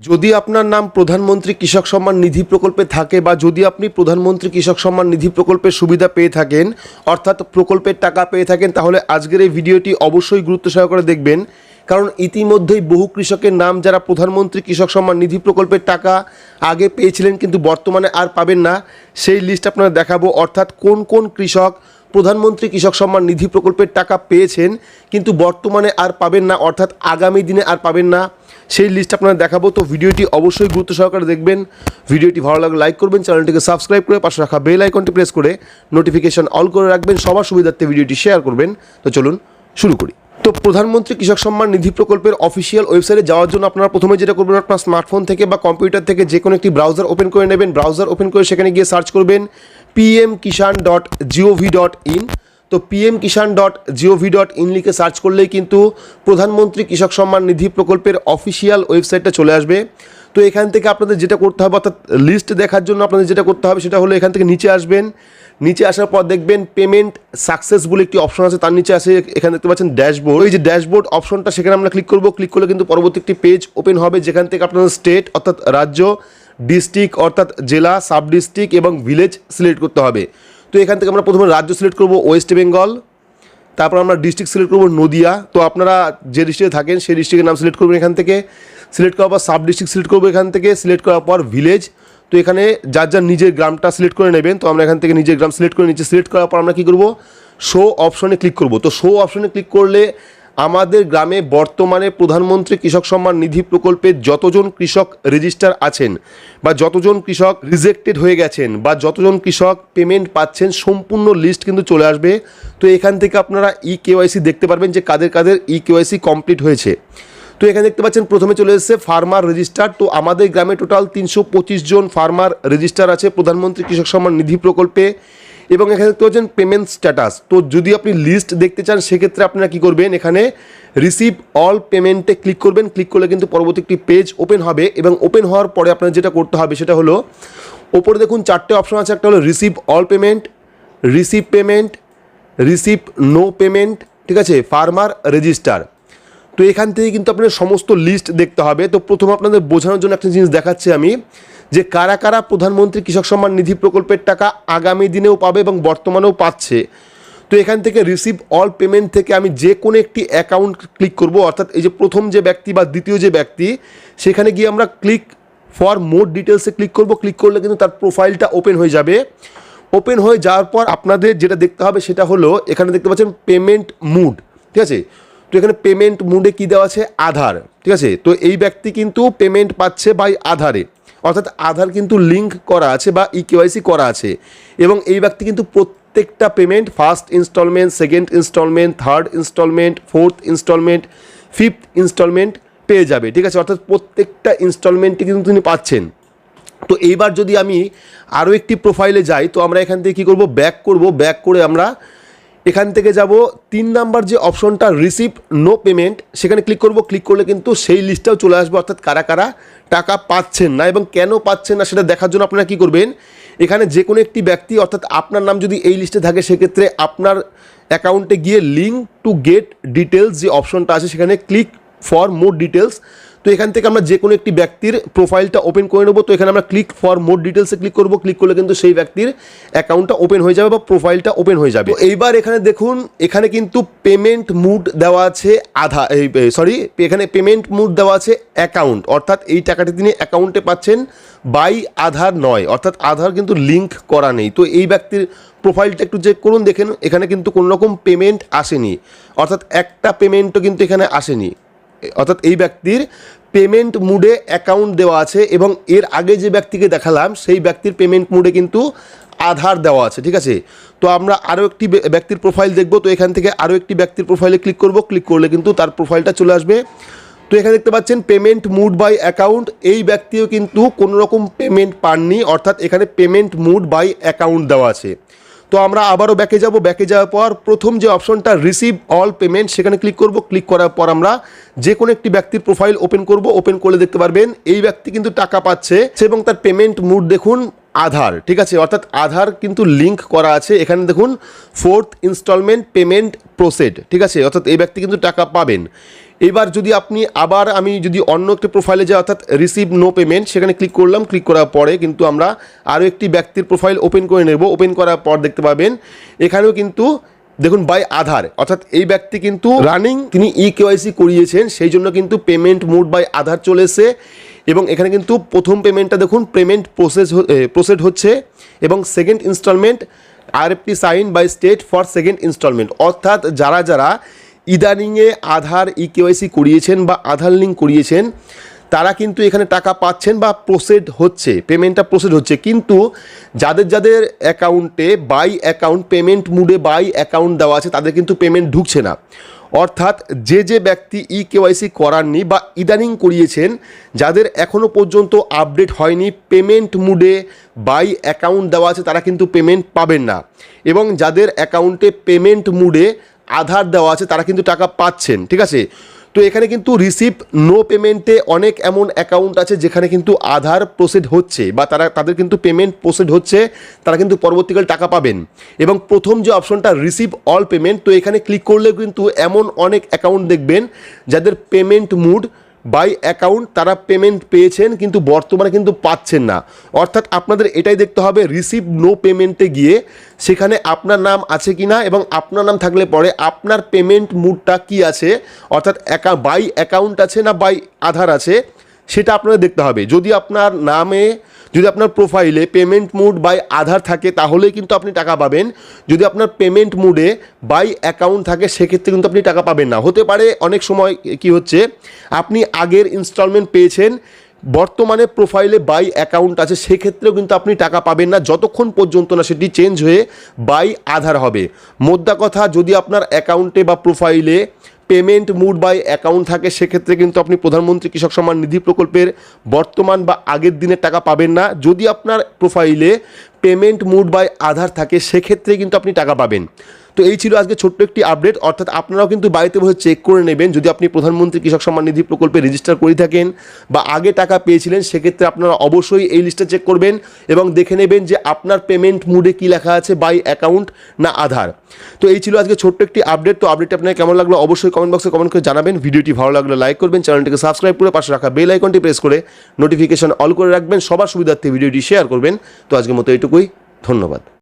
যদি আপনার নাম প্রধানমন্ত্রী কৃষক সম্মান নিধি প্রকল্পে থাকে বা যদি আপনি প্রধানমন্ত্রী কৃষক সম্মান নিধি প্রকল্পের সুবিধা পেয়ে থাকেন, অর্থাৎ প্রকল্পের টাকা পেয়ে থাকেন, তাহলে আজকের এই ভিডিওটি অবশ্যই গুরুত্ব সহকারে দেখবেন। কারণ ইতিমধ্যেই বহু কৃষকের নাম যারা প্রধানমন্ত্রী কৃষক সম্মান নিধি প্রকল্পের টাকা আগে পেয়েছিলেন, কিন্তু বর্তমানে আর পাবেন না। সেই লিস্ট আপনারা দেখাবো, অর্থাৎ কোন কোন কৃষক প্রধানমন্ত্রী কৃষক সম্মান নিধি প্রকল্পের টাকা পেয়েছেন, কিন্তু বর্তমানে আর পাবেন না, অর্থাৎ আগামী দিনে আর পাবেন না। সেই লিস্ট আপনারা দেখাবো, তো ভিডিওটি অবশ্যই গুরুত্ব সহকারে দেখবেন। ভিডিওটি ভালো লাগলে লাইক করবেন, চ্যানেলটিকে সাবস্ক্রাইব করে পাশে রাখা বেল আইকনটি প্রেস করে নোটিফিকেশন অল করে রাখবেন। সবার সুবিধার্থে ভিডিওটি শেয়ার করবেন। তো চলুন শুরু করি। তো প্রধানমন্ত্রী কৃষক সম্মান নিধি প্রকল্পের অফিসিয়াল ওয়েবসাইটে যাওয়ার জন্য আপনারা প্রথমে যেটা করবেন আপনার স্মার্টফোন থেকে বা কম্পিউটার থেকে যে কোনো একটি ব্রাউজার ওপেন করে নেবেন। ব্রাউজার ওপেন করে সেখানে গিয়ে সার্চ করবেন PM Kisan dot GOV dot in তো PM Kisan dot GOV dot in লিখে সার্চ করলেই কিন্তু প্রধানমন্ত্রী কৃষক সম্মান নিধি প্রকল্পের অফিসিয়াল ওয়েবসাইটটা চলে আসবে। তো এখান থেকে আপনাদের যেটা করতে হবে, অর্থাৎ লিস্ট দেখার জন্য আপনাদের যেটা করতে হবে, সেটা হলো এখান থেকে নিচে আসবেন। নিচে আসার পর দেখবেন পেমেন্ট সাকসেস বলে একটি অপশন আছে, তার নিচে আসে এখানে দেখতে পাচ্ছেন ড্যাশবোর্ড ওই যে ড্যাশবোর্ড অপশনটা সেখানে আমরা ক্লিক করব ক্লিক করলে কিন্তু পরবর্তী একটি পেজ ওপেন হবে, যেখান থেকে আপনাদের স্টেট অর্থাৎ রাজ্য ডিস্ট্রিক্ট অর্থাৎ জেলা সাব ডিস্ট্রিক্ট এবং ভিলেজ সিলেক্ট করতে হবে। তো এখান থেকে আমরা প্রথমে রাজ্য সিলেক্ট করব ওয়েস্ট বেঙ্গল, তারপর আমরা ডিস্ট্রিক্ট সিলেক্ট করব নদিয়া। তো আপনারা যে ডিস্ট্রিক্টে থাকেন সেই ডিস্ট্রিক্টের নাম সিলেক্ট করবেন এখান থেকে। সিলেক্ট করার পর সাব ডিস্ট্রিক্ট সিলেক্ট করব এখান থেকে। সিলেক্ট করার পর ভিলেজ। তো এখানে যার যার নিজের গ্রামটা সিলেক্ট করে নেবেন, তো আমরা এখান থেকে নিজের গ্রাম সিলেক্ট করে নিচ্ছি। সিলেক্ট করার পর আমরা কী করব? শো অপশনে ক্লিক করব। তো শো অপশনে ক্লিক করলে আমাদের গ্রামে বর্তমানে প্রধানমন্ত্রী কৃষক সম্মান নিধি প্রকল্পে যতজন কৃষক রেজিস্টার আছেন বা যতজন কৃষক রিজেক্টেড হয়ে গেছেন বা যতজন কৃষক পেমেন্ট পাচ্ছেন, সম্পূর্ণ লিস্ট কিন্তু চলে আসবে। তো এখান থেকে আপনারা ই কেওয়াইসি দেখতে পারবেন যে কাদের কাদের ই কেওয়াইসি কমপ্লিট হয়েছে। তো এখানে দেখতে পাচ্ছেন, প্রথমে চলে এসেছে ফার্মার রেজিস্টার। তো আমাদের গ্রামে টোটাল তিনশো পঁচিশ জন ফার্মার রেজিস্টার আছে প্রধানমন্ত্রী কৃষক সম্মান নিধি প্রকল্পে। এবং এখানে দেখতে পাচ্ছেন পেমেন্ট স্ট্যাটাস তো যদি আপনি লিস্ট দেখতে চান, সেক্ষেত্রে আপনারা কী করবেন? এখানে রিসিভ অল পেমেন্টে ক্লিক করবেন। ক্লিক করলে কিন্তু পরবর্তী একটি পেজ ওপেন হবে এবং ওপেন হওয়ার পরে আপনার যেটা করতে হবে, সেটা হলো ওপরে দেখুন চারটে অপশন আছে। একটা হলো receive all payment receive payment receive no payment ঠিক আছে? ফার্মার রেজিস্টার তো এখান থেকে কিন্তু আপনার সমস্ত লিস্ট দেখতে হবে। তো প্রথম আপনাদের বোঝানোর জন্য একটা জিনিস দেখাচ্ছি আমি। যে কারা কারা প্রধানমন্ত্রী কৃষক সম্মান নিধি প্রকল্পের টাকা আগামী দিনেও পাবে এবং বর্তমানেও পাচ্ছে? তো এখান থেকে রিসিভ অল পেমেন্ট থেকে আমি যে কোনো একটি অ্যাকাউন্ট ক্লিক করব, অর্থাৎ এই যে প্রথম যে ব্যক্তি বা দ্বিতীয় যে ব্যক্তি, সেখানে গিয়ে আমরা ক্লিক ফর মোর ডিটেলসে ক্লিক করব। ক্লিক করলে কিন্তু তার প্রোফাইলটা ওপেন হয়ে যাবে। ওপেন হয়ে যাওয়ার পর আপনাদের যেটা দেখতে হবে সেটা হলো, এখানে দেখতে পাচ্ছেন পেমেন্ট মুড ঠিক আছে? তো এখানে পেমেন্ট মুডে কী দেওয়া আছে? আধার, ঠিক আছে? তো এই ব্যক্তি কিন্তু পেমেন্ট পাচ্ছে বাই আধারে। অর্থাৎ আধার কিন্তু লিঙ্ক করা আছে বা ই কেওয়াইসি করা আছে। এবং এই ব্যক্তি কিন্তু প্রত্যেকটা payment first instalment second instalment third instalment fourth instalment fifth instalment পেয়ে যাবে, ঠিক আছে? অর্থাৎ প্রত্যেকটা ইনস্টলমেন্টটি কিন্তু তিনি পাচ্ছেন। তো এইবার যদি আমি আরও একটি প্রোফাইলে যাই, তো আমরা এখান থেকে কী করব? ব্যাক করব। ব্যাক করে আমরা এখান থেকে যাব, তিন নাম্বার যে অপশনটা রিসিভ নো পেমেন্ট সেখানে ক্লিক করব ক্লিক করলে কিন্তু সেই লিস্টটাও চলে আসবে, অর্থাৎ কারা কারা টাকা পাচ্ছেন না এবং কেন পাচ্ছেন না সেটা দেখার জন্য আপনারা কী করবেন? এখানে যে কোনো একটি ব্যক্তি, অর্থাৎ আপনার নাম যদি এই লিস্টে থাকে, সেক্ষেত্রে আপনার অ্যাকাউন্টে গিয়ে লিঙ্ক টু গেট ডিটেলস যে অপশনটা আছে, সেখানে ক্লিক ফর মোর ডিটেলস তো এখান থেকে আমরা যে কোনো একটি ব্যক্তির প্রোফাইলটা ওপেন করে নেব। তো এখানে আমরা ক্লিক ফর মোর ডিটেলসে ক্লিক করব। ক্লিক করলে কিন্তু সেই ব্যক্তির অ্যাকাউন্টটা ওপেন হয়ে যাবে বা প্রোফাইলটা ওপেন হয়ে যাবে। এইবার এখানে দেখুন, এখানে কিন্তু পেমেন্ট মুড দেওয়া আছে আধা, এই সরি এখানে পেমেন্ট মুড দেওয়া আছে অ্যাকাউন্ট অর্থাৎ এই টাকাটি তিনি অ্যাকাউন্টে পাচ্ছেন বাই আধার নয়। অর্থাৎ আধার কিন্তু লিঙ্ক করা নেই। তো এই ব্যক্তির প্রোফাইলটা একটু চেক করুন, দেখেন এখানে কিন্তু কোনো রকম পেমেন্ট আসেনি। অর্থাৎ একটা পেমেন্টও কিন্তু এখানে আসেনি। অর্থাৎ এই ব্যক্তির পেমেন্ট মুডে অ্যাকাউন্ট দেওয়া আছে এবং এর আগে যে ব্যক্তিকে দেখালাম, সেই ব্যক্তির পেমেন্ট মুডে কিন্তু আধার দেওয়া আছে, ঠিক আছে? তো আমরা আরও একটি ব্যক্তির প্রোফাইল দেখব, তো এখান থেকে আরও একটি ব্যক্তির প্রোফাইলে ক্লিক করব ক্লিক করলে কিন্তু তার প্রোফাইলটা চলে আসবে। তো এখানে দেখতে পাচ্ছেন পেমেন্ট মুড বাই অ্যাকাউন্ট এই ব্যক্তিও কিন্তু কোনো রকম পেমেন্ট পাননি, অর্থাৎ এখানে পেমেন্ট মুড বাই অ্যাকাউন্ট দেওয়া আছে। তো আমরা আবারও ব্যাকে যাব। ব্যাকে যাওয়ার পর প্রথম যে অপশনটা রিসিভ অল পেমেন্ট সেখানে ক্লিক করব। ক্লিক করার পর আমরা যে কোনো একটি ব্যক্তির প্রোফাইল ওপেন করব। ওপেন করলে দেখতে পারবেন এই ব্যক্তি কিন্তু টাকা পাচ্ছে এবং তার পেমেন্ট মুড দেখুন আধার, ঠিক আছে? অর্থাৎ আধার কিন্তু লিঙ্ক করা আছে। এখানে দেখুন ফোর্থ ইনস্টলমেন্ট পেমেন্ট প্রোসেড ঠিক আছে? অর্থাৎ এই ব্যক্তি কিন্তু টাকা পাবেন। এবার যদি আপনি আবার আমি যদি অন্য একটি প্রোফাইলে যাই, অর্থাৎ রিসিভ নো পেমেন্ট সেখানে ক্লিক করলাম ক্লিক করার পরে কিন্তু আমরা আরও একটি ব্যক্তির প্রোফাইল ওপেন করে নেব। ওপেন করার পর দেখতে পাবেন, এখানেও কিন্তু দেখুন বাই আধার, অর্থাৎ এই ব্যক্তি কিন্তু রানিং তিনি ই কেওয়াইসি করিয়েছেন, সেই জন্য কিন্তু পেমেন্ট মোড বাই আধার চলে এসে এবং এখানে কিন্তু প্রথম পেমেন্টটা দেখুন পেমেন্ট প্রসেস প্রসেড হচ্ছে এবং second instalment RFT sign by state for second instalment অর্থাৎ যারা যারা ইদানিংয়ে আধার ই কেওয়াইসি করিয়েছেন বা আধার লিঙ্ক করিয়েছেন, তারা কিন্তু এখানে টাকা পাচ্ছেন বা প্রসেড হচ্ছে পেমেন্টটা প্রসেড হচ্ছে। কিন্তু যাদের যাদের অ্যাকাউন্টে বাই অ্যাকাউন্ট পেমেন্ট মুডে বাই অ্যাকাউন্ট দেওয়া আছে, তাদের কিন্তু পেমেন্ট ঢুকছে না। অর্থাৎ যে যে ব্যক্তি ই কেওয়াইসি করাননি বা ইদানিং করিয়েছেন, যাদের এখনও পর্যন্ত আপডেট হয়নি পেমেন্ট মুডে বাই অ্যাকাউন্ট দেওয়া আছে, তারা কিন্তু পেমেন্ট পাবেন না। এবং যাদের অ্যাকাউন্টে পেমেন্ট মুডে আধার দেওয়া আছে, তারা কিন্তু টাকা পাচ্ছেন, ঠিক আছে? তো এখানে কিন্তু রিসিভ নো পেমেন্টে অনেক এমন অ্যাকাউন্ট আছে যেখানে কিন্তু আধার প্রসেড হচ্ছে বা তারা, তাদের কিন্তু পেমেন্ট প্রসেড হচ্ছে, তারা কিন্তু পরবর্তীকালে টাকা পাবেন। এবং প্রথম যে অপশনটা রিসিভ অল পেমেন্ট তো এখানে ক্লিক করলে কিন্তু এমন অনেক অ্যাকাউন্ট দেখবেন যাদের পেমেন্ট মুড বাই অ্যাকাউন্ট তারা পেমেন্ট পেয়েছেন, কিন্তু বর্তমানে কিন্তু পাচ্ছেন না। অর্থাৎ আপনাদের এটাই দেখতে হবে রিসিভ নো পেমেন্টে গিয়ে সেখানে আপনার নাম আছে কি না এবং আপনার নাম থাকলে পরে আপনার পেমেন্ট মুডটা কি আছে, অর্থাৎ একা বাই অ্যাকাউন্ট আছে না বাই আধার আছে, সেটা আপনাদের দেখতে হবে। যদি আপনার নামে যদি আপনার প্রোফাইলে পেমেন্ট মুড বাই আধার থাকে, তাহলেই কিন্তু আপনি টাকা পাবেন। যদি আপনার পেমেন্ট মুডে বাই অ্যাকাউন্ট থাকে, সেক্ষেত্রে কিন্তু আপনি টাকা পাবেন না। হতে পারে অনেক সময় কি হচ্ছে, আপনি আগের ইনস্টলমেন্ট পেয়েছেন, বর্তমানে প্রোফাইলে বাই অ্যাকাউন্ট আছে, সেক্ষেত্রেও কিন্তু আপনি টাকা পাবেন না। যতক্ষণ পর্যন্ত না সেটি চেঞ্জ হয়ে বাই আধার হবে। মোদ্দা কথা, যদি আপনার অ্যাকাউন্টে বা প্রোফাইলে পেমেন্ট মুড বাই অ্যাকাউন্ট থাকে, সেক্ষেত্রে কিন্তু আপনি প্রধানমন্ত্রী কৃষক সম্মান নিধি প্রকল্পের বর্তমান বা আগের দিনের টাকা পাবেন না। যদি আপনার প্রোফাইলে পেমেন্ট মুড বাই আধার থাকে, সেক্ষেত্রে কিন্তু আপনি টাকা পাবেন। তো এই ছিল আজকে ছোট্ট একটি আপডেট অর্থাৎ আপনারাও কিন্তু বাড়িতে বসে চেক করে নেবেন। যদি আপনি প্রধানমন্ত্রী কৃষক সম্মান নিধি প্রকল্পে রেজিস্টার করে থাকেন বা আগে টাকা পেয়েছিলেন, সেক্ষেত্রে আপনারা অবশ্যই এই লিস্টটা চেক করবেন এবং দেখে নেবেন যে আপনার পেমেন্ট মুডে কী লেখা আছে বাই অ্যাকাউন্ট না আধার। তো এই ছিল আজকে ছোট্ট একটি আপডেট তো আপডেটটা আপনার কেমন লাগল অবশ্যই কমেন্ট বক্সে কমেন্ট করে জানাবেন। ভিডিওটি ভালো লাগলে লাইক করবেন। চ্যানেলটিকে সাবস্ক্রাইব করে পাশে রাখা বেল আইকনটি প্রেস করে নোটিফিকেশন অল করে রাখবেন। সবার সুবিধার্থে ভিডিওটি শেয়ার করবেন। তো আজকের মতো এইটুকুই। ধন্যবাদ।